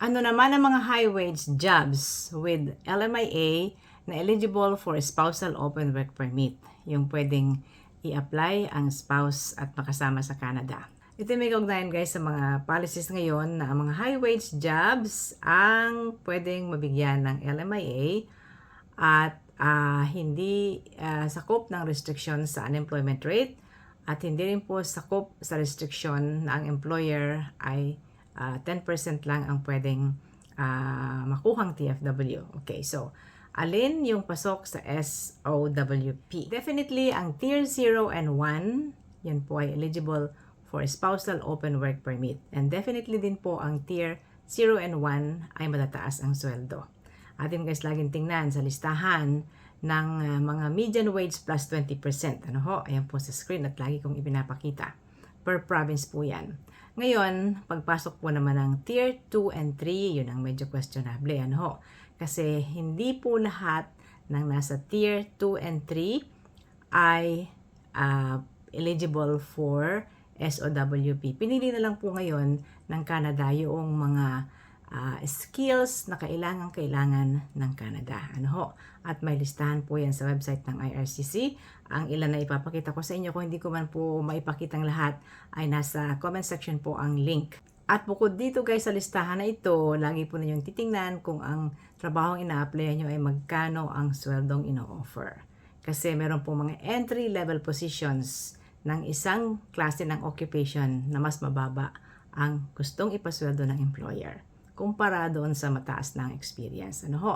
Ano naman ang mga high-wage jobs with LMIA na eligible for spousal open work permit? Yung pwedeng i-apply ang spouse at makasama sa Canada. Ito may kaugnayan guys sa mga policies ngayon na ang mga high-wage jobs ang pwedeng mabigyan ng LMIA at ah, hindi ah, sakop ng restriction sa unemployment rate at hindi rin po sakop sa restriction na ang employer ay ah, 10% lang ang pwedeng ah, makuhang TFW. Okay, so alin yung pasok sa SOWP? Definitely ang Tier 0 and 1, yan po ay eligible for spousal open work permit. And definitely din po ang Tier 0 and 1 ay matataas ang sweldo. Atin guys laging tingnan sa listahan ng uh, mga median wage plus 20%. Ano ho? Ayan po sa screen at lagi kong ipinapakita. Per province po yan. Ngayon, pagpasok po naman ng Tier 2 and 3, yun ang medyo questionable. Ano ho? Kasi hindi po lahat ng nasa Tier 2 and 3 ay uh, eligible for SOWP. Pinili na lang po ngayon ng Canada yung mga ah, skills na kailangan-kailangan ng Canada. Ano ho? At may listahan po yan sa website ng IRCC. Ang ilan na ipapakita ko sa inyo, kung hindi ko man po maipakita ang lahat, ay nasa comment section po ang link. At bukod dito guys sa listahan na ito, lagi po ninyong titingnan kung ang trabahong ina-applyan nyo ay magkano ang sweldong ino-offer. Kasi meron po mga entry-level positions ng isang klase ng occupation na mas mababa ang gustong ipasweldo ng employer kumpara doon sa mataas ng experience. Ano ho?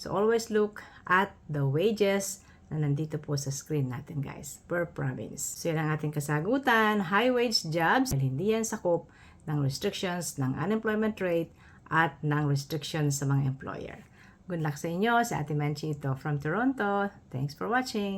So always look at the wages na nandito po sa screen natin guys, per province. So yan ang ating kasagutan, high wage jobs, hindi yan sakop ng restrictions ng unemployment rate at ng restrictions sa mga employer. Good luck sa inyo, sa Ate Manchito from Toronto. Thanks for watching!